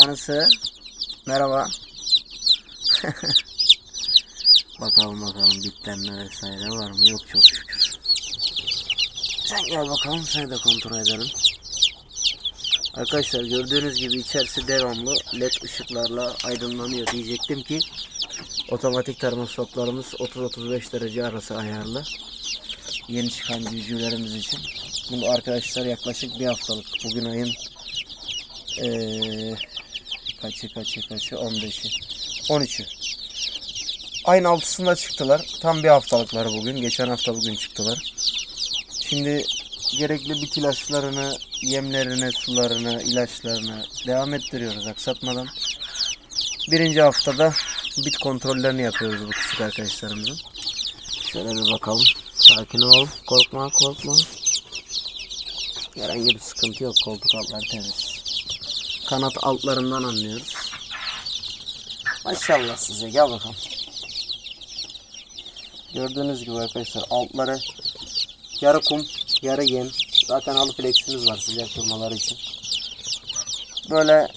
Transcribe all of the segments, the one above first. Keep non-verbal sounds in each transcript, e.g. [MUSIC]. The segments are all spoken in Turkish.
tanesi. Merhaba. [LAUGHS] bakalım bakalım bitlenme vesaire var mı? Yok çok şükür. Sen gel bakalım seni de kontrol edelim. Arkadaşlar gördüğünüz gibi içerisi devamlı led ışıklarla aydınlanıyor diyecektim ki otomatik termostatlarımız 30-35 derece arası ayarlı. Yeni çıkan cücülerimiz için. Bu arkadaşlar yaklaşık bir haftalık. Bugün ayın kaçı kaçı kaçı 15'i 13'ü. Ayın altısında çıktılar. Tam bir haftalıkları bugün. Geçen hafta bugün çıktılar. Şimdi gerekli bit ilaçlarını, yemlerini, sularını, ilaçlarını devam ettiriyoruz aksatmadan. Birinci haftada bit kontrollerini yapıyoruz bu küçük arkadaşlarımızın. Şöyle bir bakalım. Sakin ol. Korkma korkma. Herhangi bir sıkıntı yok. Koltuk altları temiz. Kanat altlarından anlıyoruz. Maşallah size gel bakalım. Gördüğünüz gibi arkadaşlar altları yarı kum, yarı yem. Zaten halı fleksimiz var sıcak durmaları için. Böyle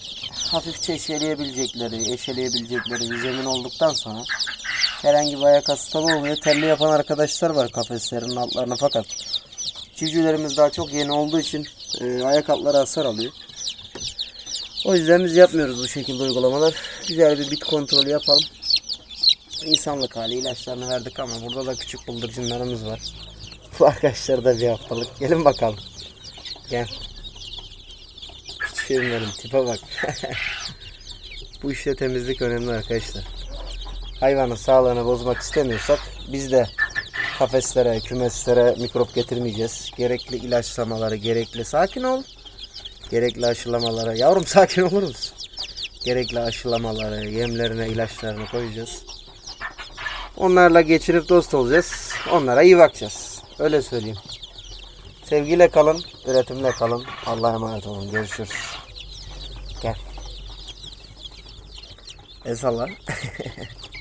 hafifçe eşeleyebilecekleri, eşeleyebilecekleri bir zemin olduktan sonra herhangi bir ayak hastalığı olmuyor. Telli yapan arkadaşlar var kafeslerin altlarına fakat civcivlerimiz daha çok yeni olduğu için e, ayak altları hasar alıyor. O yüzden biz yapmıyoruz bu şekilde uygulamalar. Güzel bir bit kontrolü yapalım. İnsanlık hali ilaçlarını verdik ama burada da küçük bıldırcınlarımız var. Bu arkadaşlar da bir haftalık. Gelin bakalım. Gel. Benim tipe bak. [LAUGHS] bu işte temizlik önemli arkadaşlar. Hayvanın sağlığını bozmak istemiyorsak biz de kafeslere, kümeslere mikrop getirmeyeceğiz. Gerekli ilaçlamaları, gerekli sakin ol. Gerekli aşılamalara, yavrum sakin olur musun? Gerekli aşılamaları, yemlerine, ilaçlarını koyacağız. Onlarla geçirip dost olacağız. Onlara iyi bakacağız. Öyle söyleyeyim. Sevgiyle kalın, üretimle kalın. Allah'a emanet olun. Görüşürüz. Gel. El salla. [LAUGHS]